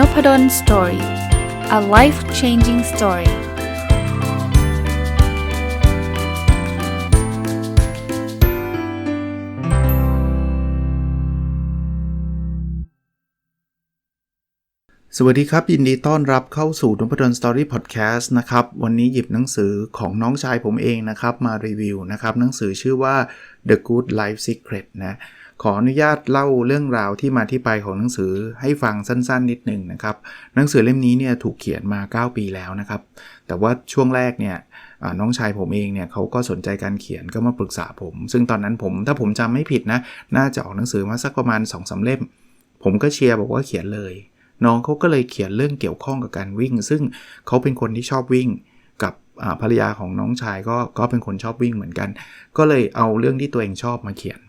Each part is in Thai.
n o p ด d o สตอรี่ a life changing story สวัสดีครับ ยินดีต้อนรับเข้าสู่นพดลสตอรี่พอดแคสต์นะครับ วันนี้หยิบหนังสือของน้องชายผมเองนะครับ มารีวิวนะครับ หนังสือชื่อว่า The Good Life Secret นะ ขออนุญาตเล่าเรื่องราวที่มาที่ไปของหนังสือให้ฟังสั้นๆ นิดหนึ่งนะครับ หนังสือเล่มนี้เนี่ยถูกเขียนมา 9 ปีแล้วนะครับ แต่ว่าช่วงแรกเนี่ยน้องชายผมเองเนี่ยเขาก็สนใจการเขียนก็มาปรึกษาผม ซึ่งตอนนั้นผมถ้าผมจำไม่ผิดนะ น่าจะออกหนังสือมาสักประมาณ2อสเล่ม ผมก็เชียร์บอกว่าเขียนเลย น้องเขาก็เลยเขียนเรื่องเกี่ยวข้องกับการวิ่ง ซึ่งเขาเป็นคนที่ชอบวิ่งกับภรรยาของน้องชายก็ก็เป็นคนชอบวิ่งเหมือนกัน ก็เลยเอาเรื่องที่ตัวเองชอบมาเขียน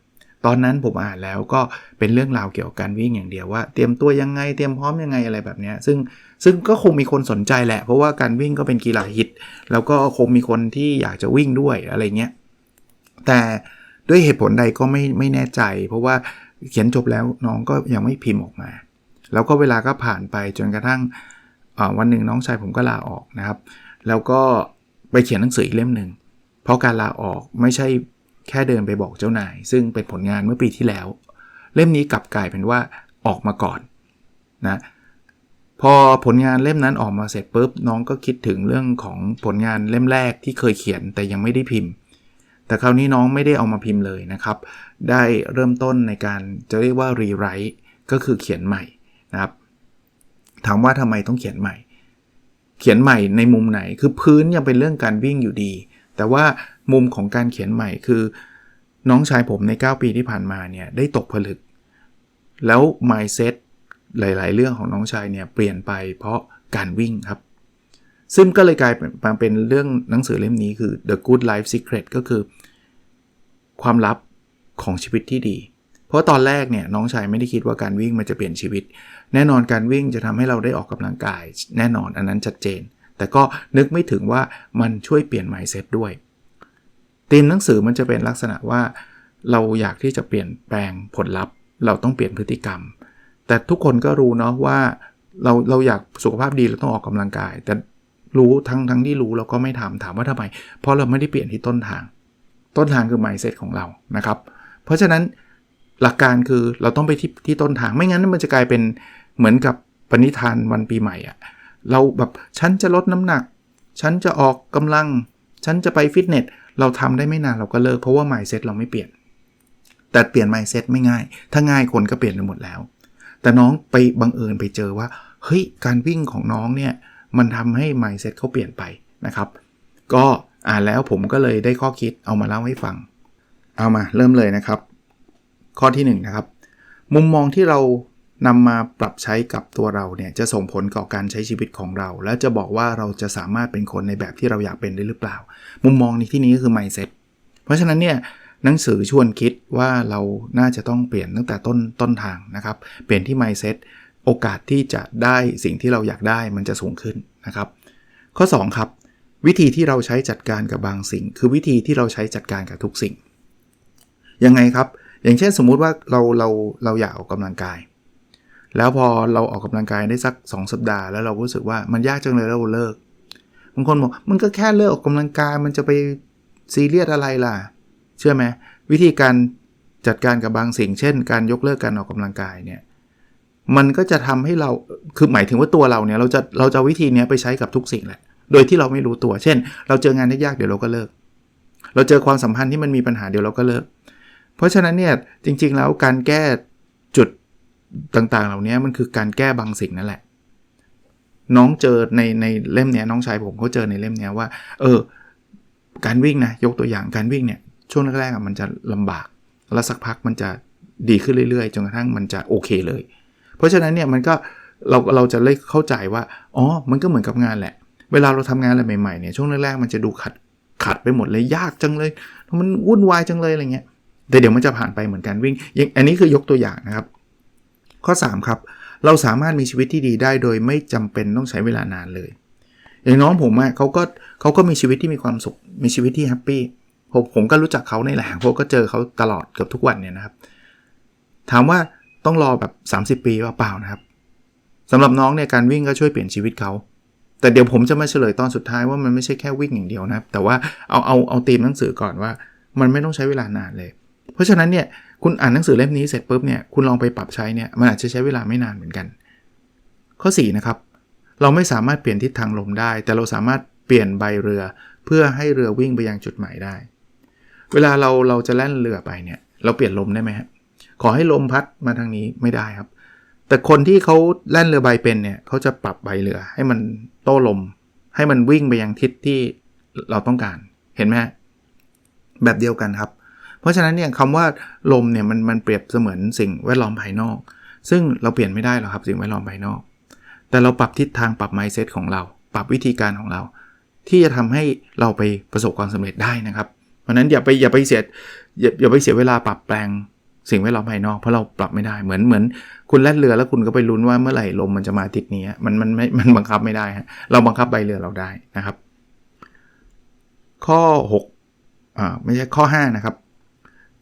ตอนนั้นผมอ่านแล้วก็เป็นเรื่องราวเกี่ยวกับการวิ่งอย่างเดียวว่า เตรียมตัวยังไงเตรียมพร้อมยังไงอะไรแบบนี้ซึ่งซึ่งก็คงมีคนสนใจแหละ เพราะว่าการวิ่งก็เป็นกีฬาฮิต แล้วก็คงมีคนที่อยากจะวิ่งด้วยอะไรเงี้ยแต่ด้วยเหตุผลใดก็ไม่ไม่แน่ใจ เพราะว่าเขียนจบแล้วน้องก็ยังไม่พิมพ์ออกมา แล้วก็เวลาก็ผ่านไปจนกระทั่งวันหนึ่งน้องชายผมก็ลาออกนะครับ แล้วก็ไปเขียนหนังสืออีกเล่มหนึ่งเพราะการลาออกไม่ใช่ แค่เดินไปบอกเจ้านาย ซึ่งเป็นผลงานเมื่อปีที่แล้ว เล่มนี้กลับกลายเป็นว่าออกมาก่อนนะพอผลงานเล่มนั้นออกมาเสร็จปุ๊บน้องก็คิดถึงเรื่องของผลงานเล่มแรกที่เคยเขียนแต่ยังไม่ได้พิมพ์ แต่คราวนี้น้องไม่ได้เอามาพิมพ์เลยนะครับ ได้เริ่มต้นในการจะเรียกว่ารีไรต์ก็คือเขียนใหม่นะครับถามว่าทำไมต้องเขียนใหม่ เขียนใหม่ในมุมไหนคือพื้นยังเป็นเรื่องการวิ่งอยู่ดี แต่ว่า มุมของการเขียนใหม่คือ น้องชายผมใน 9 ปีที่ผ่านมาเนี่ยได้ตกผลึก แล้ว mindset หลาย ๆ เรื่องของน้องชายเนี่ยเปลี่ยนไปเพราะการวิ่งครับ ซึ่งก็เลยกลายมาเป็นเรื่องหนังสือเล่มนี้คือ The Good Life Secret ก็คือ ความลับของชีวิตที่ดี เพราะตอนแรกเนี่ยน้องชายไม่ได้คิดว่าการวิ่งมันจะเปลี่ยนชีวิต แน่นอนการวิ่งจะทำให้เราได้ออกกำลังกาย แน่นอนอันนั้นชัดเจน แต่ก็นึกไม่ถึงว่ามันช่วยเปลี่ยน mindset ด้วย ธีมหนังสือมันจะเป็นลักษณะว่าเราอยากที่จะเปลี่ยนแปลงผลลัพธ์ เราต้องเปลี่ยนพฤติกรรม แต่ทุกคนก็รู้เนาะว่าเราเราอยากสุขภาพดีเราต้องออกกำลังกาย แต่รู้ทั้งทั้งที่รู้เราก็ไม่ทำถามว่าทำไม เพราะเราไม่ได้เปลี่ยนที่ต้นทาง ต้นทางคือ mindset ของเรานะครับ เพราะฉะนั้นหลักการคือเราต้องไปที่ที่ต้นทางไม่งั้นมันจะกลายเป็นเหมือนกับปณิธานวันปีใหม่อะเราแบบฉันจะลดน้ำหนัก ฉันจะออกกำลัง ฉันจะไปฟิตเนส เราทำได้ไม่นานเราก็เลิกเพราะว่า mindset เราไม่เปลี่ยน แต่เปลี่ยน mindset ไม่ง่าย ถ้าง่ายคนก็เปลี่ยนไปหมดแล้ว แต่น้องไปบังเอิญไปเจอว่าเฮ้ยการวิ่งของน้องเนี่ยมันทำให้ mindset เขาเปลี่ยนไปนะครับ ก็อ่านแล้วผมก็เลยได้ข้อคิดเอามาเล่าให้ฟัง เอามาเริ่มเลยนะครับ ข้อที่1นนะครับมุมมองที่เรา นำมาปรับใช้กับตัวเราเนี่ยจะส่งผลต่อการใช้ชีวิตของเรา และจะบอกว่าเราจะสามารถเป็นคนในแบบที่เราอยากเป็นได้หรือเปล่า มุมมองในที่นี้ก็คือ mindset เพราะฉะนั้นเนี่ยหนังสือชวนคิดว่าเราน่าจะต้องเปลี่ยนตั้งแต่ต้นต้นทางนะครับ เปลี่ยนที่ mindset โอกาสที่จะได้สิ่งที่เราอยากได้มันจะสูงขึ้นนะครับ ข้อ 2 ครับ วิธีที่เราใช้จัดการกับบางสิ่ง คือวิธีที่เราใช้จัดการกับทุกสิ่งยังไงครับ อย่างเช่นสมมุติว่าเราเราเราอยากออกกำลังกาย แล้วพอเราออกกำลังกายได้สัก 2 สัปดาห์แล้วเรารู้สึกว่ามันยากจังเลยแล้วเราเลิกบางคนบอกมันก็แค่เลิกออกกำลังกายมันจะไปซีเรียสอะไรล่ะ เชื่อไหมวิธีการจัดการกับบางสิ่ง เช่น การยกเลิกการออกกำลังกายเนี่ยมันก็จะทำให้เราคือหมายถึงว่าตัวเราเนี่ยเราจะเราจะวิธีนี้ไปใช้กับทุกสิ่งแหละ โดยที่เราไม่รู้ตัว เช่น เราเจองานยากๆเดี๋ยวเราก็เลิก เราเจอความสัมพันธ์ที่มันมีปัญหาเดี๋ยวเราก็เลิก เพราะฉะนั้นเนี่ยจริงๆแล้วการแก้จุด ต่างๆ เหล่านี้มันคือการแก้บางสิ่งนั่นแหละ น้องเจอในในเล่มเนี้ยน้องชายผมเขาเจอในเล่มเนี้ยว่า เออ การวิ่งนะยกตัวอย่างการวิ่งเนี่ยช่วงแรกๆมันจะลำบาก แล้วสักพักมันจะดีขึ้นเรื่อยๆจนกระทั่งมันจะโอเคเลย เพราะฉะนั้นเนี่ยมันก็เราเราจะเลยเข้าใจว่าอ๋อมันก็เหมือนกับงานแหละ เวลาเราทำงานอะไรใหม่ๆเนี่ยช่วงแรกๆมันจะดูขัดขัดไปหมดเลยยากจังเลยมันวุ่นวายจังเลยอะไรเงี้ยแต่เดี๋ยวมันจะผ่านไปเหมือนกันวิ่งอันนี้คือยกตัวอย่างนะครับ ข้อ 3 ครับ เราสามารถมีชีวิตที่ดีได้โดยไม่จำเป็นต้องใช้เวลานานเลย อย่างน้องผมอะเขาก็เขาก็มีชีวิตที่มีความสุข มีชีวิตที่แฮปปี้ผมผมก็รู้จักเขาในแหละเพราะก็เจอเขาตลอดเกือบทุกวันเนี่ยนะครับ ถามว่าต้องรอแบบ 30 ปีว่าเปล่านะครับสำหรับน้องเนี่ยการวิ่งก็ช่วยเปลี่ยนชีวิตเขา แต่เดี๋ยวผมจะมาเฉลยตอนสุดท้ายว่ามันไม่ใช่แค่วิ่งอย่างเดียวนะแต่ว่าเอาเอาเอาตีมหนังสือก่อนว่า มันไม่ต้องใช้เวลานานเลย เพราะฉะนั้นเนี่ย คุณอ่านหนังสือเล่มนี้เสร็จปุ๊บเนี่ยคุณลองไปปรับใช้เนี่ยมันอาจจะใช้เวลาไม่นานเหมือนกัน ข้อ 4 นะครับ เราไม่สามารถเปลี่ยนทิศทางลมได้ แต่เราสามารถเปลี่ยนใบเรือ เพื่อให้เรือวิ่งไปยังจุดหมายได้ เวลาเราเราจะแล่นเรือไปเนี่ยเราเปลี่ยนลมได้ไหมครับขอให้ลมพัดมาทางนี้ไม่ได้ครับ แต่คนที่เขาแล่นเรือใบเป็นเนี่ยเขาจะปรับใบเรือให้มันโต้ลม ให้มันวิ่งไปยังทิศที่เราต้องการเห็นไหมแบบเดียวกันครับ เพราะฉะนั้นเนี่ยคำว่าลมเนี่ยมันมันเปรียบเสมือนสิ่งแวดล้อมภายนอก ซึ่งเราเปลี่ยนไม่ได้หรอกครับสิ่งแวดล้อมภายนอก แต่เราปรับทิศทางปรับ mindset ของเรา ปรับวิธีการของเรา ที่จะทำให้เราไปประสบความสำเร็จได้นะครับ เพราะนั้นอย่าไปอย่าไปเสียอย่าอย่าไปเสียเวลาปรับแปลงสิ่งแวดล้อมภายนอกเพราะเราปรับไม่ได้เหมือนเหมือน คุณแล่นเรือแล้วคุณก็ไปลุ้นว่าเมื่อไหร่ลมมันจะมาทิศนี้มันมันไม่มันบังคับไม่ได้ฮะเราบังคับใบเรือเราได้นะครับ ข้อ6อ่าไม่ใช่ข้อ 5 นะครับ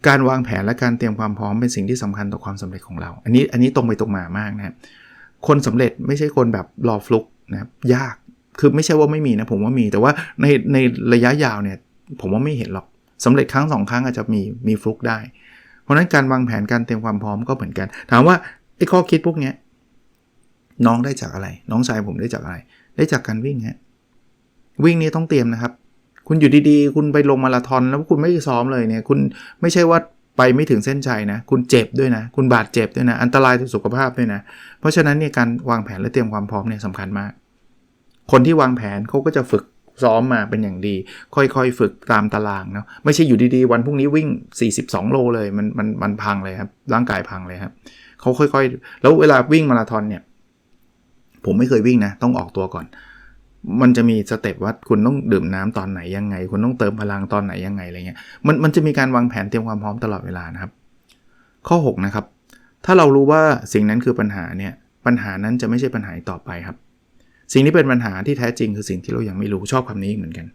การวางแผนและการเตรียมความพร้อมเป็นสิ่งที่สำคัญต่อความสำเร็จของเรา อันนี้อันนี้ตรงไปตรงมามากนะครับคนสำเร็จไม่ใช่คนแบบรอฟลุกนะยากคือไม่ใช่ว่าไม่มีนะผมว่ามีแต่ว่าในในระยะยาวเนี่ยผมว่าไม่เห็นหรอกสำเร็จครั้งสองครั้งอาจจะมีมีฟลุกได้ เพราะนั้นการวางแผนการเตรียมความพร้อมก็เหมือนกัน ถามว่าไอ้ข้อคิดพวกเนี้ยน้องได้จากอะไร น้องชายผมได้จากอะไร ได้จากการวิ่งฮะวิ่งนี่ต้องเตรียมนะครับ คุณอยู่ดีๆ คุณไปลงมาราธอนแล้วคุณไม่ซ้อมเลยเนี่ย คุณไม่ใช่ว่าไปไม่ถึงเส้นชัยนะ คุณเจ็บด้วยนะ คุณบาดเจ็บด้วยนะ อันตรายต่อสุขภาพด้วยนะ เพราะฉะนั้นเนี่ยการวางแผนและเตรียมความพร้อมเนี่ยสำคัญมาก คนที่วางแผนเขาก็จะฝึกซ้อมมาเป็นอย่างดี ค่อยๆ ฝึกตามตารางเนาะ ไม่ใช่อยู่ดีๆ วันพรุ่งนี้วิ่ง 42 โลเลย มันมันมันพังเลยครับ ร่างกายพังเลยครับ เขาค่อยๆ แล้วเวลาวิ่งมาราธอนเนี่ย ผมไม่เคยวิ่งนะ ต้องออกตัวก่อน มันจะมีสเต็ปว่าคุณต้องดื่มน้ำตอนไหนยังไง คุณต้องเติมพลังตอนไหนยังไงอะไรเงี้ยมันมันจะมีการวางแผนเตรียมความพร้อมตลอดเวลานะครับ ข้อ 6 นะครับ ถ้าเรารู้ว่าสิ่งนั้นคือปัญหาเนี่ยปัญหานั้นจะไม่ใช่ปัญหาต่อไปครับ สิ่งที่เป็นปัญหาที่แท้จริงคือสิ่งที่เรายังไม่รู้ชอบคำนี้เหมือนกัน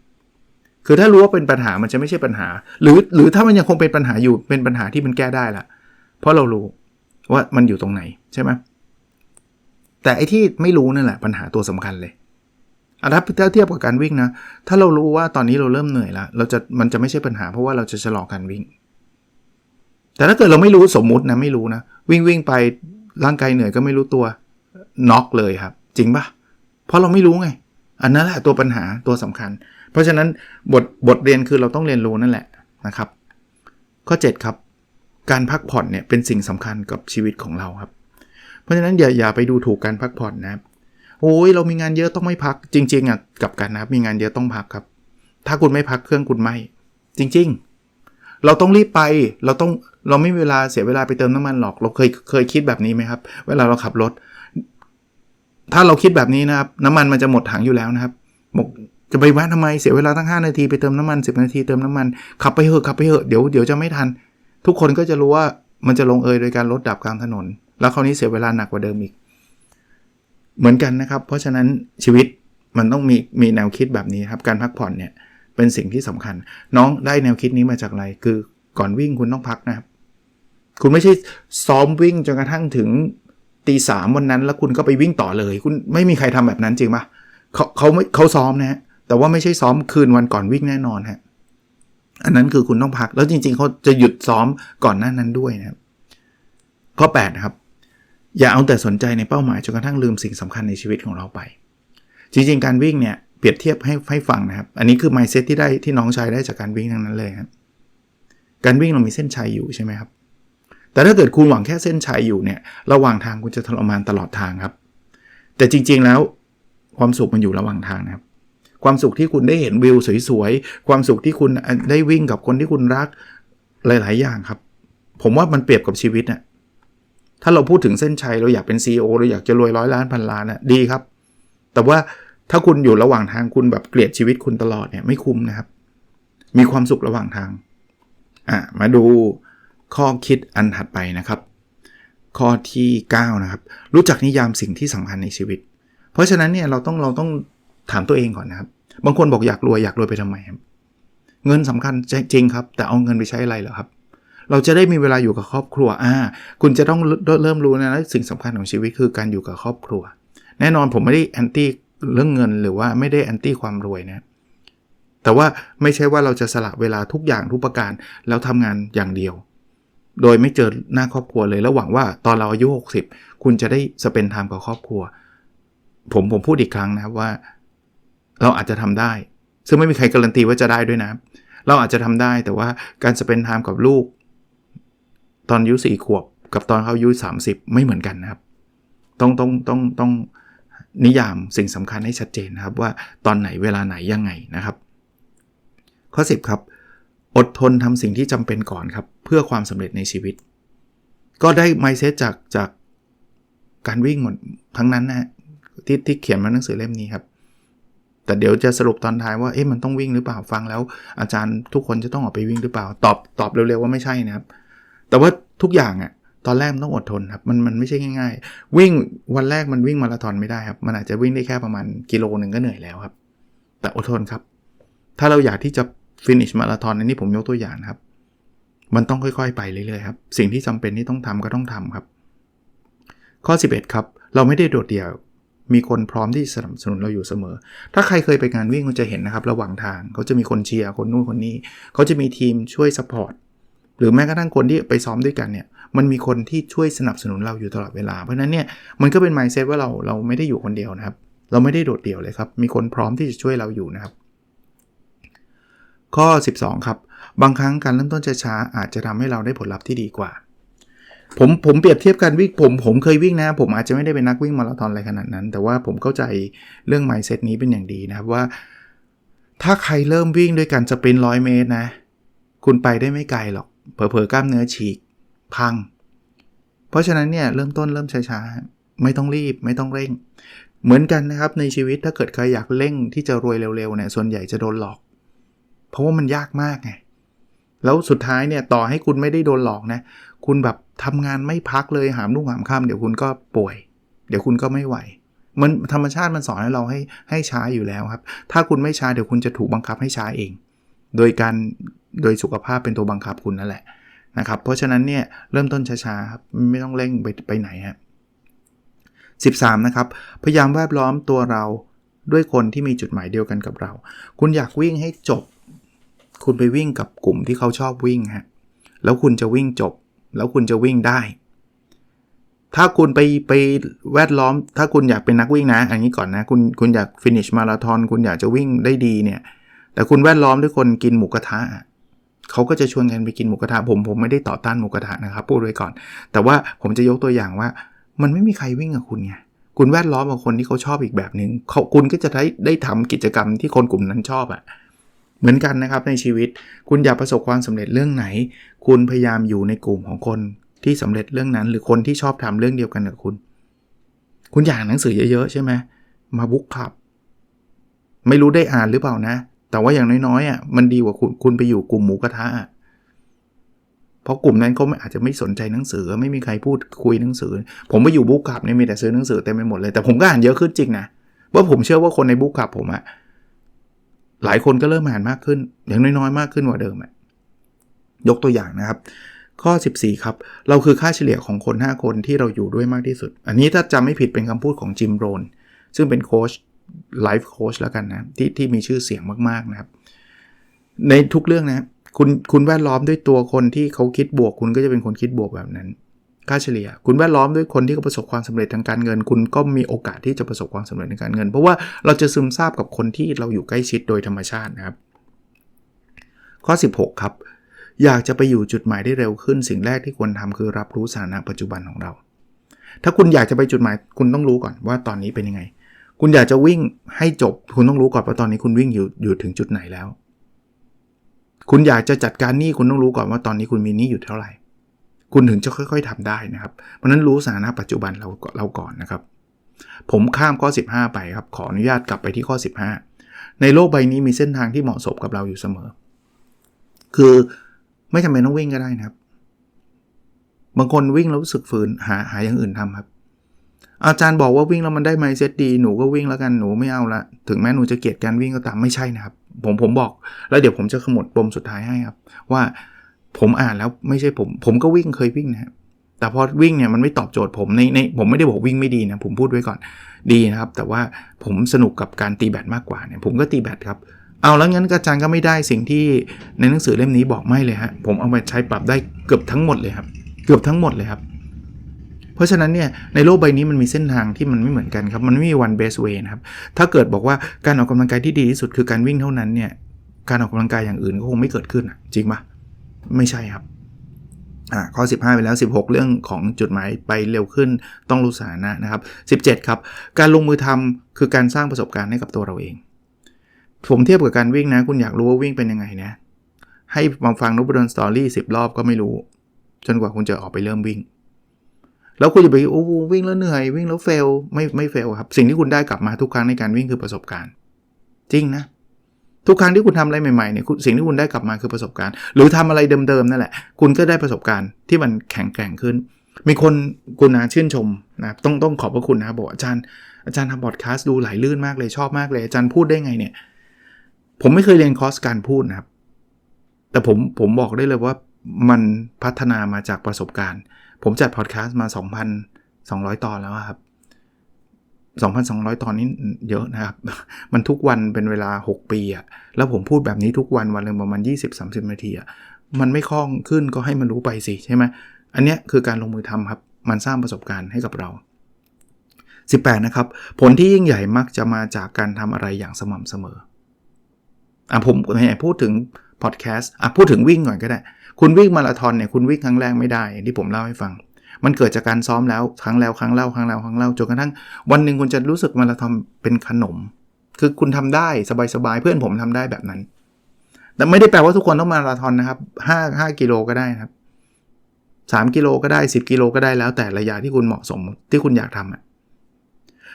คือถ้ารู้ว่าเป็นปัญหามันจะไม่ใช่ปัญหา หรือหรือถ้ามันยังคงเป็นปัญหาอยู่เป็นปัญหาที่มันแก้ได้ละเพราะเรารู้ว่ามันอยู่ตรงไหนใช่ไหมแต่ไอ้ที่ไม่รู้นั่นแหละปัญหาตัวสำคัญเลย อะถ้าเทียบกับการวิ่งนะ ถ้าเรารู้ว่าตอนนี้เราเริ่มเหนื่อยแล้ว เราจะมันจะไม่ใช่ปัญหาเพราะว่าเราจะชะลอการวิ่ง แต่ถ้าเกิดเราไม่รู้สมมุตินะไม่รู้นะ วิ่งวิ่งไปร่างกายเหนื่อยก็ไม่รู้ตัวน็อกเลยครับ จริงปะเพราะเราไม่รู้ไง อันนั้นแหละตัวปัญหาตัวสำคัญ เพราะฉะนั้นบทบทเรียนคือเราต้องเรียนรู้นั่นแหละนะครับ ข้อ 7 ครับ การพักผ่อนเนี่ยเป็นสิ่งสำคัญกับชีวิตของเราครับ เพราะฉะนั้นอย่าอย่าไปดูถูกการพักผ่อนนะครับ โอ้ยเรามีงานเยอะต้องไม่พัก จริง ๆอะกับกันนะครับมีงานเยอะต้องพักครับ ถ้าคุณไม่พักเครื่องคุณไม่จริง ๆ เราต้องรีบไปเราต้องเราไม่มีเวลาเสียเวลาไปเติมน้ำมันหรอก เราเคยเคยคิดแบบนี้ไหมครับ เวลาเราขับรถ ถ้าเราคิดแบบนี้นะครับ น้ำมันมันจะหมดถังอยู่แล้วนะครับบอกจะไปแวะทำไมเสียเวลาตั้ง 5 นาทีไปเติมน้ำมัน 10 นาทีเติมน้ำมันขับไปเถอะขับไปเถอะเดี๋ยวเดี๋ยวจะไม่ทัน ทุกคนก็จะรู้ว่ามันจะลงเอยโดยการลดดับกลางถนน แล้วคราวนี้เสียเวลาหนักกว่าเดิมอีก เหมือนกันนะครับ เพราะฉะนั้นชีวิตมันต้องมีมีแนวคิดแบบนี้ครับ การพักผ่อนเนี่ยเป็นสิ่งที่สำคัญ น้องได้แนวคิดนี้มาจากอะไร คือก่อนวิ่งคุณต้องพักนะครับ คุณไม่ใช่ซ้อมวิ่งจนกระทั่งถึงตีสามวันนั้น แล้วคุณก็ไปวิ่งต่อเลย คุณไม่มีใครทำแบบนั้นจริงปะเขาเขาไม่เขาซ้อมนะฮะแต่ว่าไม่ใช่ซ้อมคืนวันก่อนวิ่งแน่นอนฮะอันนั้นคือคุณต้องพักแล้วจริง ๆเขาจะหยุดซ้อมก่อนหน้านั้นด้วยนะครับ ข้อ8ครับ อย่าเอาแต่สนใจในเป้าหมายจนกระทั่งลืมสิ่งสำคัญในชีวิตของเราไป จริงๆ การวิ่งเนี่ยเปรียบเทียบให้ให้ฟังนะครับ อันนี้คือ mindset ที่ได้ที่น้องชายได้จากการวิ่งทั้งนั้นเลยครับการวิ่งเรามีเส้นชัยอยู่ใช่ไหมครับ แต่ถ้าเกิดคุณหวังแค่เส้นชัยอยู่เนี่ย ระหว่างทางคุณจะทรมานตลอดทางครับ แต่จริงๆแล้วความสุขมันอยู่ระหว่างทางนะครับ ความสุขที่คุณได้เห็นวิวสวยๆ ความสุขที่คุณได้วิ่งกับคนที่คุณรักหลาย ๆ อย่างครับ ผมว่ามันเปรียบกับชีวิตน่ะ ถ้าเราพูดถึงเส้นชัยเราอยากเป็น CEO เราอยากจะรวยร้อยล้านพันล้านน่ะดีครับ แต่ว่าถ้าคุณอยู่ระหว่างทางคุณแบบเกลียดชีวิตคุณตลอดเนี่ยไม่คุ้มนะครับ มีความสุขระหว่างทางอะมาดูข้อคิดอันถัดไปนะครับ ข้อที่ 9 นะครับ รู้จักนิยามสิ่งที่สำคัญในชีวิต เพราะฉะนั้นเนี่ยเราต้องเราต้องถามตัวเองก่อนนะครับ บางคนบอกอยากรวยอยากรวยไปทำไมครับเงินสำคัญจริงครับ แต่เอาเงินไปใช้อะไรเหรอครับ เราจะได้มีเวลาอยู่กับครอบครัวอ่าคุณจะต้องเริ่มรู้นะสิ่งสำคัญของชีวิตคือการอยู่กับครอบครัว แน่นอนผมไม่ได้แอนตี้เรื่องเงินหรือว่าไม่ได้แอนตี้ความรวยนะแต่ว่าไม่ใช่ว่าเราจะสละเวลาทุกอย่างทุกประการแล้วทำงานอย่างเดียว โดยไม่เจอหน้าครอบครัวเลยแล้วหวังว่าตอนเราอายุ 60 คุณจะได้สเปนไทม์กับครอบครัว ผมผมพูดอีกครั้งนะครับว่า เราอาจจะทำได้ ซึ่งไม่มีใครการันตีว่าจะได้ด้วยนะ เราอาจจะทำได้แต่ว่าการสเปนไทม์กับลูก ตอนอายุสี่ขวบ กับตอนเขาอายุ 30 ไม่เหมือนกันนะครับ ต้องต้องต้องต้องนิยามสิ่งสำคัญให้ชัดเจนนะครับว่าตอนไหนเวลาไหนยังไงนะครับ ข้อ 10 ครับ อดทนทำสิ่งที่จำเป็นก่อนครับ เพื่อความสำเร็จในชีวิต ก็ได้ไมเซ็ตจากจากการวิ่งหมดทั้งนั้นนะที่ที่เขียนมาหนังสือเล่มนี้ครับ แต่เดี๋ยวจะสรุปตอนท้ายว่าเอ๊ะมันต้องวิ่งหรือเปล่าฟังแล้ว อาจารย์ทุกคนจะต้องออกไปวิ่งหรือเปล่า ตอบตอบเร็วๆว่าไม่ใช่นะครับ แต่ว่าทุกอย่างอะ่ะตอนแรกมันต้องอดทนครับมันมันไม่ใช่ง่าย ๆ วิ่งวันแรกมันวิ่งมาราธอนไม่ได้ครับ มันอาจจะวิ่งได้แค่ประมาณกิโลหนึ่งก็เหนื่อยแล้วครับ แต่อดทนครับ ถ้าเราอยากที่จะฟินิชมาราธอนอันนี้ผมยกตัวอย่างครับ มันต้องค่อยๆ ไปเรื่อยๆครับ สิ่งที่จำเป็นที่ต้องทำก็ต้องทำครับ ข้อ 11 ครับ เราไม่ได้โดดเดี่ยว มีคนพร้อมที่สนับสนุนเราอยู่เสมอ ถ้าใครเคยไปงานวิ่งคุณจะเห็นนะครับ ระหว่างทางเขาจะมีคนเชียร์คนนู้นคนนี้เขาจะมีทีมช่วยสปอร์ต หรือแม้กระทั่งคนที่ไปซ้อมด้วยกันเนี่ยมันมีคนที่ช่วยสนับสนุนเราอยู่ตลอดเวลา เพราะนั้นเนี่ยมันก็เป็น mindset ว่าเราเราไม่ได้อยู่คนเดียวนะครับ เราไม่ได้โดดเดี่ยวเลยครับ มีคนพร้อมที่จะช่วยเราอยู่นะครับ ข้อ 12 ครับ บางครั้งการเริ่มต้นช้าๆอาจจะทำให้เราได้ผลลัพธ์ที่ดีกว่า ผมผมเปรียบเทียบกันวิ่งผมผมเคยวิ่งนะ ผมอาจจะไม่ได้เป็นนักวิ่งมาราธอนอะไรขนาดนั้น แต่ว่าผมเข้าใจเรื่อง mindset นี้เป็นอย่างดีนะครับว่า ถ้าใครเริ่มวิ่งด้วยกันจะเป็นร้อยเมตรนะ คุณไปได้ไม่ไกลหรอก เผลอๆกล้ามเนื้อฉีกพัง เพราะฉะนั้นเนี่ยเริ่มต้นเริ่มช้าๆ ไม่ต้องรีบไม่ต้องเร่ง เหมือนกันนะครับในชีวิตถ้าเกิดใครอยากเร่งที่จะรวยเร็วๆเนี่ยส่วนใหญ่จะโดนหลอก เพราะว่ามันยากมากไงแล้วสุดท้ายเนี่ยต่อให้คุณไม่ได้โดนหลอกนะ คุณแบบทำงานไม่พักเลยหามรุ่งหามค่ำเดี๋ยวคุณก็ป่วย เดี๋ยวคุณก็ไม่ไหว มันธรรมชาติมันสอนให้เราให้ให้ช้าอยู่แล้วครับ ถ้าคุณไม่ช้าเดี๋ยวคุณจะถูกบังคับให้ช้าเอง โดยการ โดยสุขภาพเป็นตัวบังคับคุณนั่นแหละนะครับ เพราะฉะนั้นเนี่ยเริ่มต้นช้าๆครับไม่ต้องเร่งไปไปไหนฮะ13 นะครับ พยายามแวดล้อมตัวเราด้วยคนที่มีจุดหมายเดียวกันกับเรา คุณอยากวิ่งให้จบ คุณไปวิ่งกับกลุ่มที่เขาชอบวิ่งฮะแล้วคุณจะวิ่งจบ แล้วคุณจะวิ่งได้ ถ้าคุณไปไปแวดล้อม ถ้าคุณอยากเป็นนักวิ่งนะ อันนี้ก่อนนะ คุณคุณอยากฟินิชมาราธอนคุณอยากจะวิ่งได้ดีเนี่ย แต่คุณแวดล้อมด้วยคนกินหมูกระทะ เขาก็จะชวนกันไปกินหมูกระทะผมผมไม่ได้ต่อต้านหมูกระทะนะครับพูดไว้ก่อน แต่ว่าผมจะยกตัวอย่างว่า มันไม่มีใครวิ่งกับคุณไงคุณแวดล้อมกับคนที่เขาชอบอีกแบบหนึง่งเขาคุณก็จะได้ได้ทำกิจกรรมที่คนกลุ่มนั้นชอบอะ่ะเหมือนกันนะครับในชีวิต คุณอยากประสบความสำเร็จเรื่องไหน คุณพยายามอยู่ในกลุ่มของคนที่สำเร็จเรื่องนั้น หรือคนที่ชอบทำเรื่องเดียวกันกับคุณ คุณอยากหนังสือเยอะๆใช่ไหมมาบุ๊กคลับ ไม่รู้ได้อ่านหรือเปล่านะ แต่ว่าอย่างน้อยๆอะมันดีกว่าคุณคุณไปอยู่กลุ่มหมูกระทะเพราะกลุ่มนั้นเขาอาจจะไม่สนใจหนังสือ ไม่มีใครพูดคุยหนังสือ ผมไปอยู่บุ๊กคลับเนี่ยมีแต่ซื้อหนังสือเต็มไปหมดเลยแต่ผมก็อ่านเยอะขึ้นจริงนะว่าผมเชื่อว่าคนในบุ๊กคลับผมอะหลายคนก็เริ่มอ่านมากขึ้น อย่างน้อยๆ มากขึ้นกว่าเดิมอะยกตัวอย่างนะครับ ข้อ 14 ครับ เราคือค่าเฉลี่ยของคน 5 คนที่เราอยู่ด้วยมากที่สุด อันนี้ถ้าจำไม่ผิดเป็นคำพูดของจิมโรนซึ่งเป็นโค้ช ไลฟ์โค้ชแล้วกันนะที่ที่มีชื่อเสียงมากๆนะครับ ในทุกเรื่องนะคุณคุณแวดล้อมด้วยตัวคนที่เขาคิดบวก คุณก็จะเป็นคนคิดบวกแบบนั้น ค่าเฉลี่ย คุณแวดล้อมด้วยคนที่เขาประสบความสำเร็จทางการเงิน คุณก็มีโอกาสที่จะประสบความสำเร็จทางการเงิน เพราะว่าเราจะซึมซาบกับคนที่เราอยู่ใกล้ชิดโดยธรรมชาตินะครับ ข้อ 16 ครับ อยากจะไปอยู่จุดหมายได้เร็วขึ้น สิ่งแรกที่ควรทำคือรับรู้สถานะปัจจุบันของเรา ถ้าคุณอยากจะไปจุดหมาย คุณต้องรู้ก่อนว่าตอนนี้เป็นยังไง คุณอยากจะวิ่งให้จบ คุณต้องรู้ก่อนว่าตอนนี้คุณวิ่งอยู่อยู่ถึงจุดไหนแล้ว คุณอยากจะจัดการหนี้คุณต้องรู้ก่อนว่าตอนนี้คุณมีหนี้อยู่เท่าไหร่ คุณถึงจะค่อย ๆทำได้นะครับ เพราะนั้นรู้สถานะปัจจุบันเราเราก่อนนะครับ ผมข้ามข้อ 15 ไปครับ ขออนุญาตกลับไปที่ข้อ 15 ในโลกใบนี้มีเส้นทางที่เหมาะสมกับเราอยู่เสมอ คือไม่จำเป็นต้องวิ่งก็ได้นะครับ บางคนวิ่งแล้วรู้สึกฝืนหาหาอย่างอื่นทำครับ อาจารย์บอกว่าวิ่งแล้วมันได้ไมเซ็ตดีหนูก็วิ่งแล้วกันหนูไม่เอาละถึงแม้หนูจะเกลียดการวิ่งก็ตามไม่ใช่นะครับ ผมผมบอก แล้วเดี๋ยวผมจะขมวดปมสุดท้ายให้ครับ ว่าผมอ่านแล้วไม่ใช่ผม ผมก็วิ่งเคยวิ่งนะครับแต่พอวิ่งเนี่ยมันไม่ตอบโจทย์ผมในในผมไม่ได้บอกวิ่งไม่ดีนะผมพูดไว้ก่อนดีนะครับ แต่ว่าผมสนุกกับการตีแบดมากกว่าเนี่ยผมก็ตีแบดครับเอาแล้วงั้นอาจารย์ก็ไม่ได้สิ่งที่ในหนังสือเล่มนี้บอกไม่เลยฮะผมเอามาใช้ปรับได้เกือบทั้งหมดเลยครับ เกือบทั้งหมดเลยครับ เพราะฉะนั้นเนี่ยในโลกใบนี้มันมีเส้นทางที่มันไม่เหมือนกันครับ มันไม่มี one best way นะครับ ถ้าเกิดบอกว่าการออกกำลังกายที่ดีที่สุดคือการวิ่งเท่านั้นเนี่ยการออกกำลังกายอย่างอื่นก็คงไม่เกิดขึ้นจริงปะไม่ใช่ครับอ่าข้อ 15 ไปแล้ว 16 เรื่องของจุดหมายไปเร็วขึ้นต้องรู้สาระนะครับ 17 ครับ การลงมือทำคือการสร้างประสบการณ์ให้กับตัวเราเอง ผมเทียบกับการวิ่งนะ คุณอยากรู้ว่าวิ่งเป็นยังไงนะ ให้มาฟังนบดนสตอรี่สิบรอบก็ไม่รู้ จนกว่าคุณจะออกไปเริ่มวิ่ง แล้วคุณจะไปโอ้วิ่งแล้วเหนื่อยวิ่งแล้วเฟลไม่ไม่เฟลครับ สิ่งที่คุณได้กลับมาทุกครั้งในการวิ่งคือประสบการณ์ จริงนะ ทุกครั้งที่คุณทำอะไรใหม่ๆเนี่ยสิ่งที่คุณได้กลับมาคือประสบการณ์ หรือทำอะไรเดิมๆนั่นแหละ คุณก็ได้ประสบการณ์ที่มันแข็งแกร่งขึ้น มีคนคุณนาชื่นชมนะต้องต้องขอบพระคุณนะบอกอาจารย์อาจารย์ทำบอดแคสต์ดูไหลลื่นมากเลยชอบมากเลยอาจารย์พูดได้ไงเนี่ย ผมไม่เคยเรียนคอร์สการพูดนะครับ แต่ผมผมบอกได้เลยว่ามันพัฒนามาจากประสบการณ์ ผมจัดพอดแคสต์มา 2,200 ตอนแล้วครับ 2,200 ตอนนี้เยอะนะครับ มันทุกวันเป็นเวลา 6 ปีอะแล้วผมพูดแบบนี้ทุกวันวันหนึ่งประมาณ 20-30 นาทีอะมันไม่คล่องขึ้นก็ให้มันรู้ไปสิใช่ไหมอันเนี้ยคือการลงมือทำครับ มันสร้างประสบการณ์ให้กับเรา 18 นะครับ ผลที่ยิ่งใหญ่มักจะมาจากการทำอะไรอย่างสม่ำเสมออะผมไม่พูดถึงพอดแคสต์อะพูดถึงวิ่งก่อนก็ได้ คุณวิ่งมาราธอนเนี่ยคุณวิ่งครั้งแรกไม่ได้ที่ผมเล่าให้ฟัง มันเกิดจากการซ้อมแล้วครั้งแล้วครั้งเล่าครั้งแล้วครั้งเล่าจนกระทั่งวันหนึ่งคุณจะรู้สึกมาราธอนเป็นขนม คือคุณทำได้สบายๆเพื่อนผมทำได้แบบนั้น แต่ไม่ได้แปลว่าทุกคนต้องมาราธอนนะครับ5 5กิโลก็ได้ครับ3กิโลก็ได้ 10 กิโลก็ได้แล้วแต่ระยะที่คุณเหมาะสมที่คุณอยากทำอะ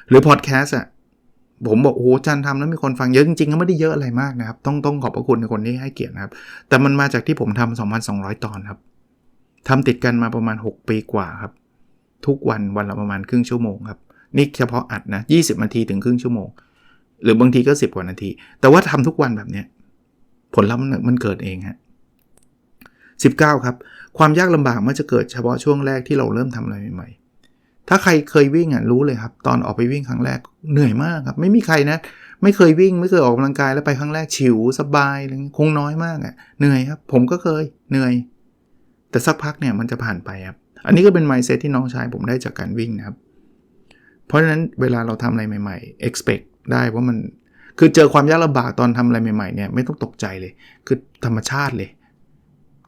หรือพอดแคสต์อะ ผมบอกโอ้จันทำแล้วมีคนฟังเยอะจริงๆก็ไม่ได้เยอะอะไรมากนะครับ ต้องต้องขอบพระคุณคนที่ให้เกียรตินะครับ แต่มันมาจากที่ผมทำ2,200 ตอนครับทำติดกันมาประมาณ 6 ปีกว่าครับ ทุกวันวันละประมาณครึ่งชั่วโมงครับนี่เฉพาะอัดนะ 20 นาทีถึงครึ่งชั่วโมง หรือบางทีก็ 10 กว่านาที แต่ว่าทำทุกวันแบบเนี้ยผลลัพธ์มันเกิดเองฮะ19 ครับ ความยากลำบากมันจะเกิดเฉพาะช่วงแรกที่เราเริ่มทำอะไรใหม่ ถ้าใครเคยวิ่งอะรู้เลยครับ ตอนออกไปวิ่งครั้งแรกเหนื่อยมากครับ ไม่มีใครนะ ไม่เคยวิ่งไม่เคยออกกำลังกายแล้วไปครั้งแรกชิวสบายอะไรคงน้อยมากอะเหนื่อยครับ ผมก็เคยเหนื่อย แต่สักพักเนี่ยมันจะผ่านไปครับ อันนี้ก็เป็น mindset ที่น้องชายผมได้จากการวิ่งนะครับ เพราะฉะนั้นเวลาเราทำอะไรใหม่ ๆ expect ได้ว่ามันคือเจอความยากลำบากตอนทำอะไรใหม่ๆเนี่ยไม่ต้องตกใจเลย คือธรรมชาติเลย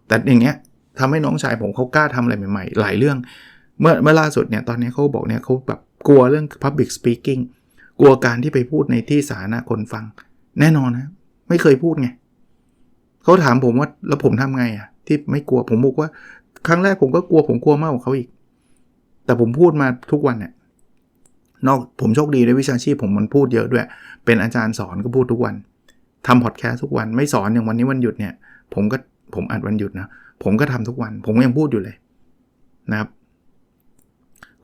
แต่อย่างเงี้ยทำให้น้องชายผมเขากล้าทำอะไรใหม่ๆ หลายเรื่อง เมื่อเมื่อล่าสุดเนี่ยตอนนี้เขาบอกเนี่ยเขาแบบกลัวเรื่อง public speaking กลัวการที่ไปพูดในที่สาธารณะคนฟัง แน่นอนนะ ไม่เคยพูดไงเขาถามผมว่าแล้วผมทำไงอะที่ไม่กลัวผมบอกว่า ครั้งแรกผมก็กลัวผมกลัวมากกว่าเขาอีก แต่ผมพูดมาทุกวันเนี่ยนอกผมโชคดีในวิชาชีพผมมันพูดเยอะด้วย เป็นอาจารย์สอนก็พูดทุกวันทำพอดแคสต์ทุกวันไม่สอนอย่างวันนี้วันหยุดเนี่ย ผมก็ผมอัดวันหยุดนะผมก็ทำทุกวัน ผมยังพูดอยู่เลยนะครับ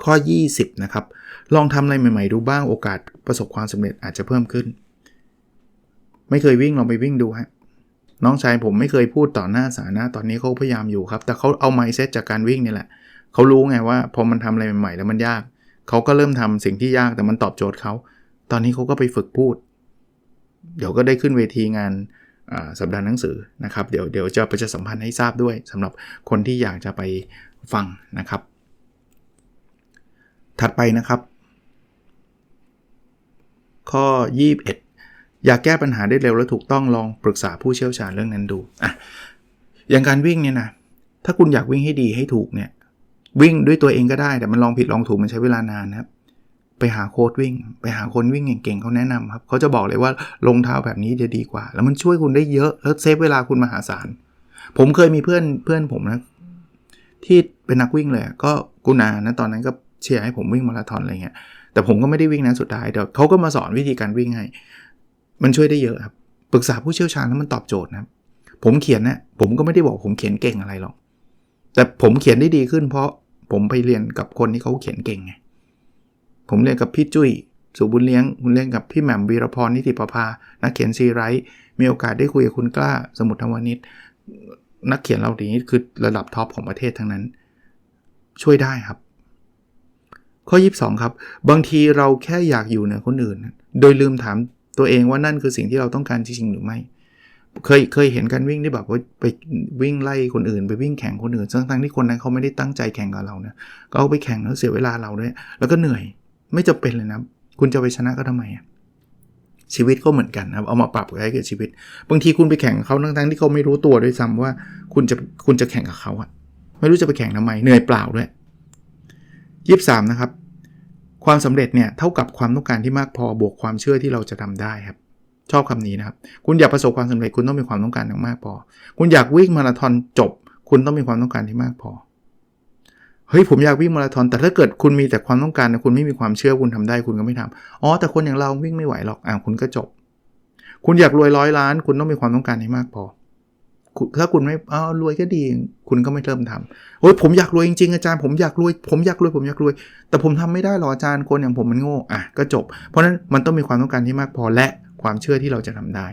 ข้อ 20 นะครับ ลองทำอะไรใหม่ ๆ ดูบ้างโอกาสประสบความสำเร็จอาจจะเพิ่มขึ้น ไม่เคยวิ่งลองไปวิ่งดูฮะน้องชายผมไม่เคยพูดต่อหน้าสาธารณะตอนนี้เขาพยายามอยู่ครับ แต่เขาเอาไมซ์เซตจากการวิ่งนี่แหละเขารู้ไงว่าพอมันทำอะไรใหม่ๆแล้วมันยาก เขาก็เริ่มทำสิ่งที่ยากแต่มันตอบโจทย์เขา ตอนนี้เขาก็ไปฝึกพูด เดี๋ยวก็ได้ขึ้นเวทีงานสัปดาห์หนังสือนะครับ เดี๋ยวเดี๋ยวจะประชาสัมพันธ์ให้ทราบด้วยสำหรับคนที่อยากจะไปฟังนะครับ ถัดไปนะครับ ข้อ 21 อยากแก้ปัญหาได้เร็วและถูกต้องลองปรึกษาผู้เชี่ยวชาญเรื่องนั้นดูอะอย่างการวิ่งเนี่ยนะถ้าคุณอยากวิ่งให้ดีให้ถูกเนี่ยวิ่งด้วยตัวเองก็ได้แต่มันลองผิดลองถูกมันใช้เวลานานนะครับไปหาโค้ดวิ่ง ไปหาคนวิ่งเก่งๆเขาแนะนำครับเขาจะบอกเลยว่ารองเท้าแบบนี้จะดีกว่า แล้วมันช่วยคุณได้เยอะแล้วเซฟเวลาคุณมหาศาลผมเคยมีเพื่อนเพื่อนผมนะที่เป็นนักวิ่งเลยก็กุณานะตอนนั้นก็ เชียร์ให้ผมวิ่งมาราธอนอะไรเงี้ยแต่ผมก็ไม่ได้วิ่งนะสุดท้ายเดี๋ยวเขาก็มาสอนวิธีการวิ่งให้ มันช่วยได้เยอะครับปรึกษาผู้เชี่ยวชาญแล้วมันตอบโจทย์นะผมเขียนนะผมก็ไม่ได้บอกผมเขียนเก่งอะไรหรอกแต่ผมเขียนได้ดีขึ้น เพราะผมไปเรียนกับคนที่เขาเขียนเก่งไงผมเรียนกับพี่จุย้ยสุบุญเลี้ยงผมเรียนกับพี่แหม่มวีรพรนิติประภา นักเขียนซีไรต์มีโอกาสได้คุยกับคุณกล้า สมุทรธรรมนิตนักเขียนเราดีนี้คือระดับท็อปของประเทศทั้งนั้น ช่วยได้ครับ ข้อ 22 ครับ บางทีเราแค่อยากอยู่เหนือคนอื่น โดยลืมถามตัวเองว่านั่นคือสิ่งที่เราต้องการจริงๆหรือไม่ เคยเคยเห็นการวิ่งที่แบบว่าไปวิ่งไล่คนอื่น ไปวิ่งแข่งคนอื่นทั้งที่คนนั้นเขาไม่ได้ตั้งใจแข่งกับเรานะก็เอาไปแข่งแล้วเสียเวลาเราด้วย แล้วก็เหนื่อยไม่จะเป็นเลยนะ คุณจะไปชนะก็ทำไมอะชีวิตก็เหมือนกันครับ เอามาปรับใช้กับชีวิต บางทีคุณไปแข่งเขาทั้งๆที่เขาไม่รู้ตัวด้วยซ้ำว่า คุณจะคุณจะแข่งกับเขาอะไม่รู้จะไปแข่งทำไม เหนื่อยเปล่าด้วย ยี่สามนะครับ ความสำเร็จเนี่ยเท่ากับความต้องการที่มากพอบวกความเชื่อที่เราจะทำได้ครับ ชอบคำนี้นะครับ คุณอยากประสบความสำเร็จคุณต้องมีความต้องการอย่างมากพอ คุณอยากวิ่งมาราธอนจบ คุณต้องมีความต้องการที่มากพอเฮ้ยผมอยากวิ่งมาราธอนแต่ถ้าเกิดคุณมีแต่ความต้องการนะคุณไม่มีความเชื่อคุณทำได้คุณก็ไม่ทำอ๋อแต่คนอย่างเราวิ่งไม่ไหวหรอกอ่าคุณก็จบ คุณอยากรวยร้อยล้าน คุณต้องมีความต้องการที่มากพอ ถ้าคุณไม่อ้ารวยก็ดี คุณก็ไม่เริ่มทำโอ้ยผมอยากรวยจริงๆอาจารย์ผมอยากรวย ผมอยากรวยผมอยากรวย แต่ผมทำไม่ได้หรออาจารย์คนอย่างผมมันโง่อะก็จบ เพราะฉะนั้นมันต้องมีความต้องการที่มากพอและความเชื่อที่เราจะทำได้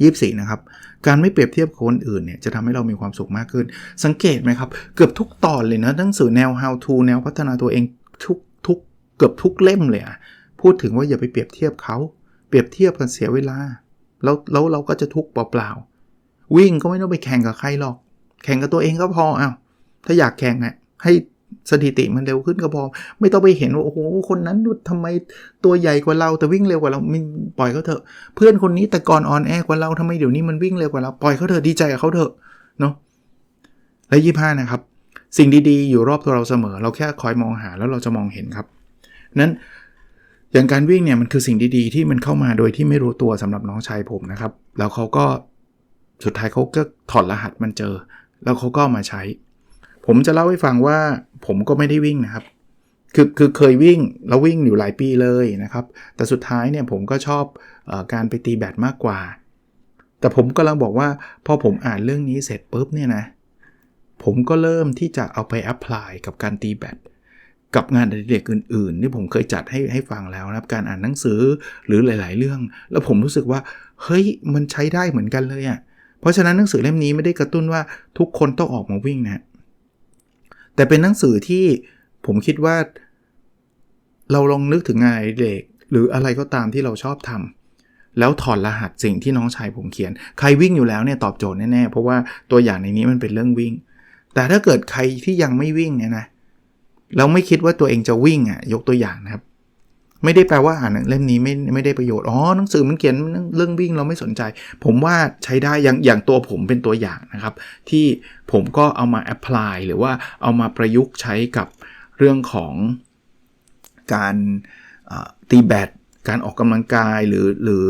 ยี่สี่นะครับ การไม่เปรียบเทียบกับคนอื่นเนี่ยจะทำให้เรามีความสุขมากขึ้น สังเกตไหมครับ เกือบทุกตอนเลยนะหนังสือแนว how to แนวพัฒนาตัวเองทุกทุกเกือบทุกเล่มเลยอะพูดถึงว่าอย่าไปเปรียบเทียบเขา เปรียบเทียบกันเสียเวลา แล้วแล้วเราก็จะทุกข์เปล่าๆ วิ่งก็ไม่ต้องไปแข่งกับใครหรอก แข่งกับตัวเองก็พอเอ้าถ้าอยากแข่งอะให้สถิติมันเร็วขึ้นก็พอ ไม่ต้องไปเห็นว่าโอ้โหคนนั้นดูทำไมตัวใหญ่กว่าเราแต่วิ่งเร็วกว่าเราไม่ปล่อยเขาเถอะ เพื่อนคนนี้แต่ก่อนออนแอร์กว่าเราทำไมเดี๋ยวนี้มันวิ่งเร็วกว่าเราปล่อยเขาเถอะดีใจกับเขาเถอะเนาะและยี่ห้านะครับ สิ่งดีๆ อยู่รอบตัวเราเสมอ เราแค่คอยมองหาแล้วเราจะมองเห็นครับนั้นอย่างการวิ่งเนี่ยมันคือสิ่งดีๆ ที่มันเข้ามาโดยที่ไม่รู้ตัวสำหรับน้องชายผมนะครับ แล้วเขาก็ สุดท้ายเขาก็ถอดรหัสมันเจอ แล้วเขาก็มาใช้ ผมจะเล่าให้ฟังว่าผมก็ไม่ได้วิ่งนะครับ คือคือเคยวิ่งแล้ววิ่งอยู่หลายปีเลยนะครับ แต่สุดท้ายเนี่ยผมก็ชอบอการไปตีแบดมากกว่า แต่ผมก็ลังบอกว่าพอผมอ่านเรื่องนี้เสร็จปุ๊บเนี่ยนะผมก็เริ่มที่จะเอาไปแอพพลายกับการตีแบดกับงานอดิเรกอื่นๆที่ผมเคยจัดให้ให้ฟังแล้วนะครับการอ่านหนังสือหรือหลาย ๆ เรื่อง แล้วผมรู้สึกว่า เฮ้ยมันใช้ได้เหมือนกันเลยอะ่ะ เพราะฉะนั้นหนังสือเล่มนี้ไม่ได้กระตุ้นว่าทุกคนต้องออกมาวิ่งนะ แต่เป็นหนังสือที่ผมคิดว่า เราลองนึกถึงงานอดิเรกหรืออะไรก็ตามที่เราชอบทำแล้วถอดรหัสสิ่งที่น้องชายผมเขียน ใครวิ่งอยู่แล้วเนี่ยตอบโจทย์แน่ๆ เพราะว่าตัวอย่างในนี้มันเป็นเรื่องวิ่ง แต่ถ้าเกิดใครที่ยังไม่วิ่งเนี่ยนะแล้วไม่คิดว่าตัวเองจะวิ่งอะยกตัวอย่างนะครับ ไม่ได้แปลว่าอ่านเล่มนี้ไม่ไม่ได้ประโยชน์อ๋อหนังสือมันเขียนเรื่องวิ่งเราไม่สนใจ ผมว่าใช้ได้อย่างอย่างตัวผมเป็นตัวอย่างนะครับ ที่ผมก็เอามาแอพพลายหรือว่าเอามาประยุกต์ใช้กับเรื่องของการตีแบดการออกกำลังกายหรือหรือ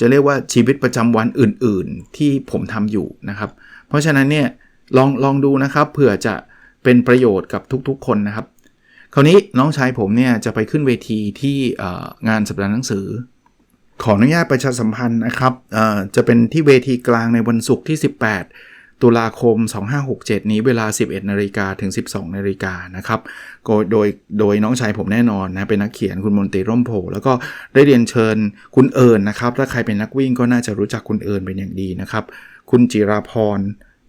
จะเรียกว่าชีวิตประจำวันอื่น ๆ ที่ผมทำอยู่นะครับ เพราะฉะนั้นเนี่ยลองลองดูนะครับเผื่อจะเป็นประโยชน์กับทุกๆ คนนะครับ คราวนี้น้องชายผมเนี่ยจะไปขึ้นเวทีที่งานสัปดาห์หนังสือ ขออนุญาตประชาสัมพันธ์นะครับจะเป็นที่เวทีกลางในวันศุกร์ที่ 18 ตุลาคม 2567 นี้เวลา 11นาฬิกาถึง 12นาฬิกานะครับโดยโดยน้องชายผมแน่นอนนะเป็นนักเขียนคุณมนตรีร่มโพแล้วก็ได้เรียนเชิญคุณเอิญนะครับ ถ้าใครเป็นนักวิ่งก็น่าจะรู้จักคุณเอิญเป็นอย่างดีนะครับ คุณจิราพร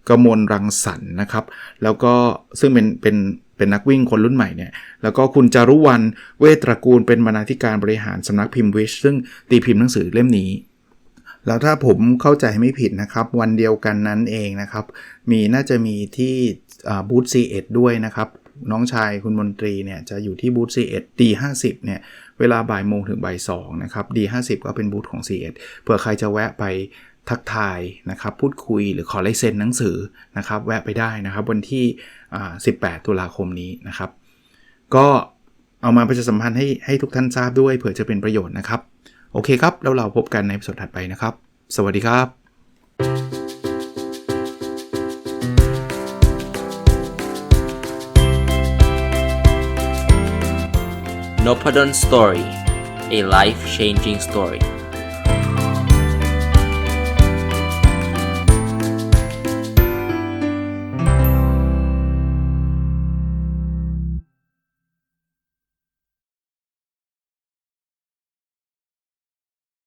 กมลรังสรรค์นะครับ แล้วก็ซึ่งเป็นเป็น เป็นนักวิ่งคนรุ่นใหม่เนี่ย แล้วก็คุณจารุวรรณเวทตระกูลเป็นบรรณาธิการบริหารสำนักพิมพ์วิชซึ่งตีพิมพ์หนังสือเล่มนี้ แล้วถ้าผมเข้าใจไม่ผิดนะครับ วันเดียวกันนั้นเองนะครับ มีน่าจะมีที่บูธ C1 ด้วยนะครับ น้องชายคุณมนตรีเนี่ยจะอยู่ที่บูธ C1 D50 เนี่ย เวลาบ่ายโมงถึงบ่ายสองนะครับ D50 ก็เป็นบูธของ C1 เผื่อใครจะแวะไป ทักทายนะครับ พูดคุยหรือขอลายเซ็นหนังสือนะครับ แวะไปได้นะครับ วันที่ 18 ตุลาคมนี้นะครับ ก็เอามาประชาสัมพันธ์ให้ให้ทุกท่านทราบด้วยเผื่อจะเป็นประโยชน์นะครับ โอเคครับ แล้วเราพบกันในสดถัดไปนะครับ สวัสดีครับ n o p a d o n Story a life changing story